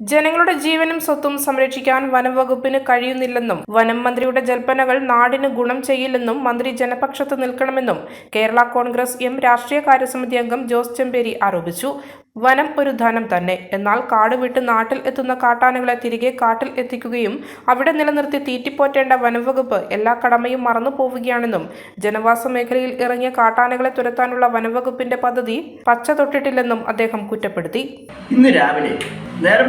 ജനങ്ങളുടെ ജീവനും സ്വത്തും സംരക്ഷിക്കാൻ വനംവകുപ്പിന് കഴിയുന്നില്ലെന്നും വനം മന്ത്രിയുടെ ജൽപ്പനകൾ നാടിന് ഗുണം ചെയ്യില്ലെന്നും മന്ത്രി ജനപക്ഷത്ത് നിൽക്കണമെന്നും കേരള കോൺഗ്രസ് എം രാഷ്ട്രീയ കാര്യസമിതി അംഗം ജോസ് ചെമ്പേരി ആരോപിച്ചു. വനം ഒരു ധനം തന്നെ. എന്നാൽ കാട് വിട്ട് നാട്ടിൽ എത്തുന്ന കാട്ടാനകളെ തിരികെ കാട്ടിൽ എത്തിക്കുകയും അവിടെ നിലനിർത്തി തീറ്റിപ്പോറ്റേണ്ട വനംവകുപ്പ് എല്ലാ കടമയും മറന്നു പോവുകയാണെന്നും ജനവാസ മേഖലയിൽ ഇറങ്ങിയ കാട്ടാനകളെ തുരത്താനുള്ള വനംവകുപ്പിന്റെ പദ്ധതി പച്ച തൊട്ടിട്ടില്ലെന്നും അദ്ദേഹം കുറ്റപ്പെടുത്തി. ഇന്ന് രാവിലെ നേരം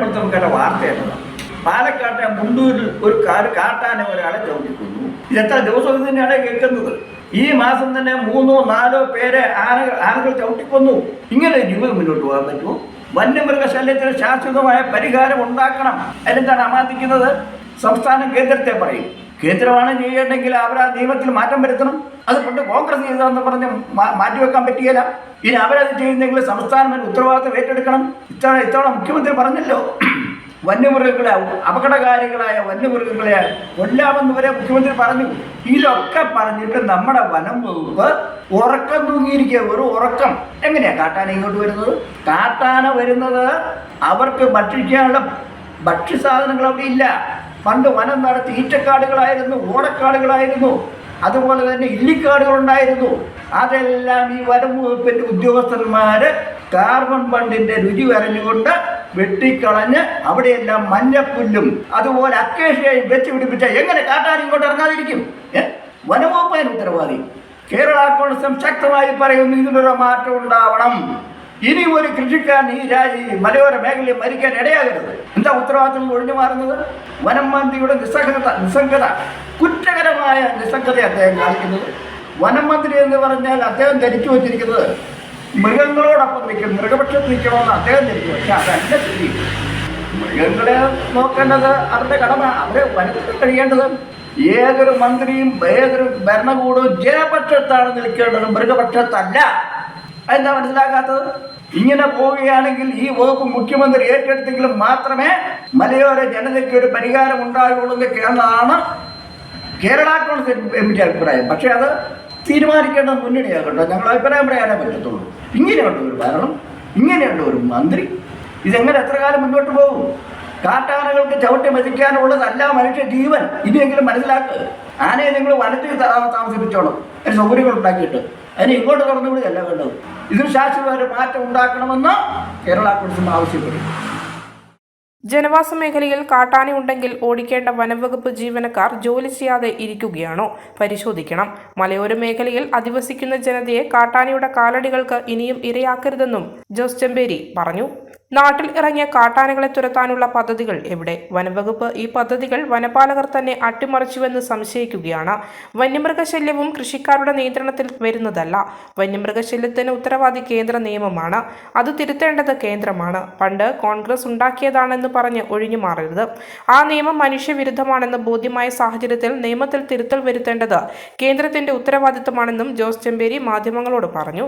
പാലക്കാട്ടെ മുണ്ടൂരിൽ ഒരു കാട്ടാന ഒരാളെ ചവിട്ടിക്കൊന്നു ഇത് എത്ര ദിവസം തന്നെയാണ് കേൾക്കുന്നത്? ഈ മാസം തന്നെ മൂന്നോ നാലോ പേരെ ആനകൾ ആനകൾ ചവിട്ടിക്കൊന്നു. ഇങ്ങനെ ജീവിതം മുന്നോട്ട് പോകാൻ പറ്റുമോ? വന്യമൃഗശല്യത്തിന് ശാശ്വതമായ പരിഹാരം ഉണ്ടാക്കണം. അതിനെന്താണ് അമാദിക്കുന്നത് സംസ്ഥാനം കേന്ദ്രത്തെ പറയും. കേന്ദ്രമാണ് ചെയ്യേണ്ടെങ്കിൽ അവർ ആ നിയമത്തിൽ മാറ്റം വരുത്തണം. അത് കൊണ്ട് കോൺഗ്രസ് ചെയ്തതെന്ന് പറഞ്ഞ് മാറ്റിവെക്കാൻ പറ്റിയല്ല ഇനി അവരത് ചെയ്യുന്നെങ്കിൽ സംസ്ഥാനം ഉത്തരവാദിത്തം ഏറ്റെടുക്കണം. ഇത്തവണ ഇത്തവണ മുഖ്യമന്ത്രി പറഞ്ഞല്ലോ. വന്യമൃഗങ്ങളെ അപകടകാരികളായ വന്യമൃഗങ്ങളെ കൊല്ലാമെന്ന് വരെ മുഖ്യമന്ത്രി പറഞ്ഞു. ഇതൊക്കെ പറഞ്ഞിട്ട് നമ്മുടെ വനം വകുപ്പ് ഉറക്കം തൂങ്ങിയിരിക്കുക ഒരു ഉറക്കം. എങ്ങനെയാ കാട്ടാന ഇങ്ങോട്ട് വരുന്നത്? കാട്ടാന വരുന്നത് അവർക്ക് ഭക്ഷിക്കാനുള്ള ഭക്ഷ്യസാധനങ്ങൾ അവിടെ ഇല്ല. പണ്ട് വനം നടത്തി ഈറ്റക്കാടുകളായിരുന്നു ഓടക്കാടുകളായിരുന്നു. അതുപോലെ തന്നെ ഇല്ലിക്കാടുകളുണ്ടായിരുന്നു. അതെല്ലാം ഈ വനം വകുപ്പിന്റെ ഉദ്യോഗസ്ഥന്മാര് കാർബൺ ബണ്ടിന്റെ രുചി വരഞ്ഞുകൊണ്ട് വെട്ടിക്കളഞ്ഞ് അവിടെയെല്ലാം മഞ്ഞപ്പുല്ലും അതുപോലെ അക്കേഷ്യയും വെച്ച് പിടിപ്പിച്ച എങ്ങനെ കാട്ടാൻ ഇങ്ങോട്ട് ഇറങ്ങാതിരിക്കും? ഏ? വനംവകുപ്പ് ഉത്തരവാദി. കേരള കോൺഗ്രസ് ശക്തമായി പറയുന്നു ഇതിനൊരു മാറ്റം ഉണ്ടാവണം. ഇനി ഒരു കൃഷിക്കാരൻ ഈ രാജ്യ മലയോര മേഖലയിൽ മരിക്കാൻ ഇടയാകരുത്. എന്താ ഉത്തരവാദിത്തം ഒഴിഞ്ഞു മാറുന്നത്? വനം മന്ത്രിയുടെ നിസ്സംഗത നിസ്സംഗത കുറ്റകരമായ നിസ്സംഗത അദ്ദേഹം കാണിക്കുന്നത്. വനം മന്ത്രി എന്ന് പറഞ്ഞാൽ അദ്ദേഹം ധരിച്ചു വച്ചിരിക്കുന്നത് മൃഗങ്ങളോടൊപ്പം നിൽക്കും. മൃഗപക്ഷത്ത് നിൽക്കണമെന്ന് അദ്ദേഹം ധരിക്കും പക്ഷെ അതല്ല സ്ഥിതി. മൃഗങ്ങളെ നോക്കേണ്ടത് അവരുടെ കടമ. അവരെ വനത്തിൽ കഴിയേണ്ടത് ഏതൊരു മന്ത്രിയും ഏതൊരു ഭരണകൂടവും ജനപക്ഷത്താണ് നിൽക്കേണ്ടത്. മൃഗപക്ഷത്തല്ല. എന്താ മനസ്സിലാക്കാത്തത് ഇങ്ങനെ പോവുകയാണെങ്കിൽ ഈ വകുപ്പ് മുഖ്യമന്ത്രി ഏറ്റെടുത്തെങ്കിലും മാത്രമേ മലയോര ജനതയ്ക്ക് ഒരു പരിഹാരം ഉണ്ടാകുള്ളൂ എന്ന് എന്നൊക്കെയാണ് കേരള കോൺഗ്രസ് എമ്മിന്റെ അഭിപ്രായം. പക്ഷേ അത് തീരുമാനിക്കേണ്ടത് മുന്നണിയാകട്ടോ ഞങ്ങൾ അഭിപ്രായം പറയാനേ പറ്റത്തുള്ളൂ? ഇങ്ങനെയുണ്ട് ഒരു ഭരണം ഇങ്ങനെയുണ്ട് ഒരു മന്ത്രി. ഇതെങ്ങനെ എത്ര കാലം മുന്നോട്ട് പോകും? കാട്ടാനകൾക്ക് ചവിട്ടി മതിക്കാനുള്ളതല്ല മനുഷ്യ ജീവൻ. ഇനിയെങ്കിലും മനസ്സിലാക്കുക ആനയെ നിങ്ങൾ വനത്തിൽ താമസിപ്പിച്ചോണം. അതിന് സൗകര്യങ്ങൾ ഉണ്ടാക്കിയിട്ട്. അതിന് ഇങ്ങോട്ട് തുറന്നു അല്ല വേണ്ടത്. ഇതിന് ശാശ്വത ഒരു മാറ്റം ഉണ്ടാക്കണമെന്ന് കേരള കോൺഗ്രസ് ആവശ്യപ്പെടും ജനവാസ മേഖലയിൽ കാട്ടാന ഉണ്ടെങ്കിൽ ഓടിക്കേണ്ട വനംവകുപ്പ് ജീവനക്കാർ ജോലി ചെയ്യാതെ ഇരിക്കുകയാണോ? പരിശോധിക്കണം. മലയോര മേഖലയിൽ അധിവസിക്കുന്ന ജനതയെ കാട്ടാനയുടെ കാലടികൾക്ക് ഇനിയും ഇരയാക്കരുതെന്നും ജോസ് ചെമ്പേരി പറഞ്ഞു. നാട്ടിൽ ഇറങ്ങിയ കാട്ടാനകളെ തുരത്താനുള്ള പദ്ധതികൾ എവിടെ? വനംവകുപ്പ് ഈ പദ്ധതികൾ വനപാലകർ തന്നെ അട്ടിമറിച്ചുവെന്ന് സംശയിക്കുകയാണ്. വന്യമൃഗശല്യവും കൃഷിക്കാരുടെ നിയന്ത്രണത്തിൽ വരുന്നതല്ല. വന്യമൃഗശല്യത്തിന് ഉത്തരവാദി കേന്ദ്ര നിയമമാണ്. അത് തിരുത്തേണ്ടത് കേന്ദ്രമാണ്. പണ്ട് കോൺഗ്രസ് ഉണ്ടാക്കിയതാണെന്ന് പറഞ്ഞ് ഒഴിഞ്ഞു മാറരുത്. ആ നിയമം മനുഷ്യവിരുദ്ധമാണെന്ന് ബോധ്യമായ സാഹചര്യത്തിൽ നിയമത്തിൽ തിരുത്തൽ വരുത്തേണ്ടത് കേന്ദ്രത്തിന്റെ ഉത്തരവാദിത്തമാണെന്നും ജോസ് ചെമ്പേരി മാധ്യമങ്ങളോട് പറഞ്ഞു.